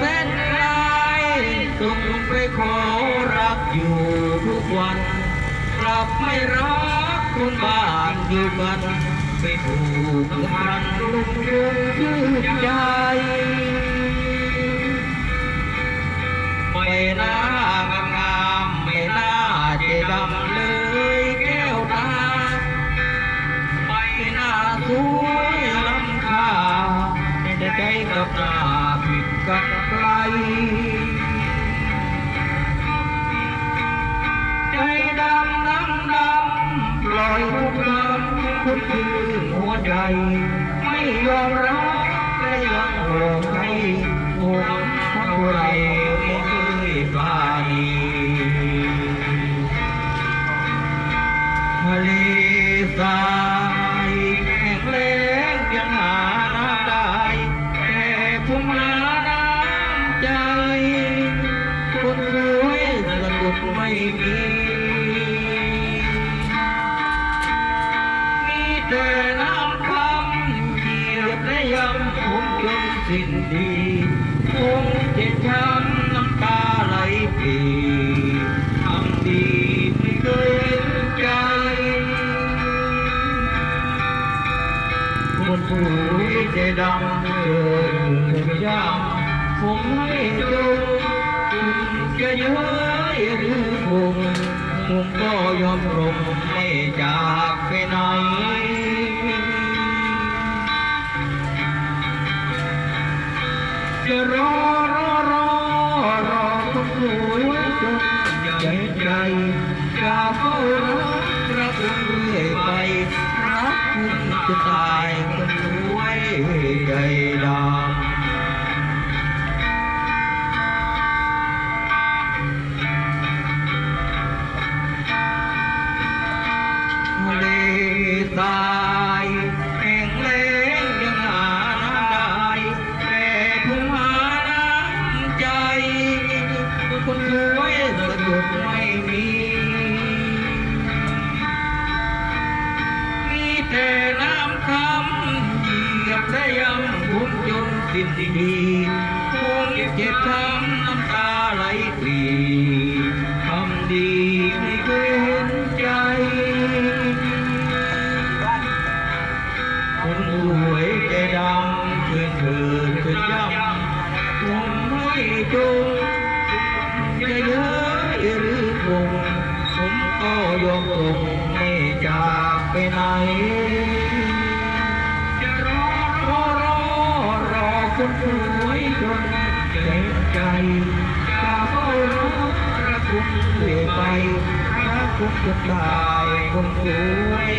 เส้นลายส่งไปขอรักอยู่ทุกวันกลับไม่รักคนบ้านอยู่กันไม่ถูกมันลุกยุงชื่นใจไม่น่างามๆไม่น่าเจดำเลยแก้วตาไม่น่าสวยล้ำค่าแต่ใจกับหน้า กันไกลใจดำดำดำปล่อยทุกคำทุกคืนหัวใจ ไม่ยอมรับและยังหลอกให้ห่วเท่าไรไม่เคยปราณีทะเลทรา สิ้นดีผมเจ็บช้ำน้ำตาไหลปีทำดีไม่เคยเห็นใจ คนสวยใจดำเกินถึงยามผมให้จงคุณจะเย้ยหรือคงผมก็ยอมรมไม่จากไปไหน จะรอรอรอรอคนสวยจนใจใจจะเฝ้ารักรักคุณเรื่อยไปรักคุณจะตายคนสวย สะดุดไม่มี มีแต่น้ำคำเหยียบและย้ำผมจนสิ้นดีผมเจ็บช้ำน้ำตาไหลปรีทำดีไม่เคยเห็นใจ คนสวยใจดำเพื่อนเธอเธอย้ำผมไม่จง งผมก็ยอมตรงไม่จากไปไหน จะรอรอรอรอคนสวยจนเจ็บใจจะเฝ้ารอรักคุณเรื่อยไปรักคุณจนตายคนสวย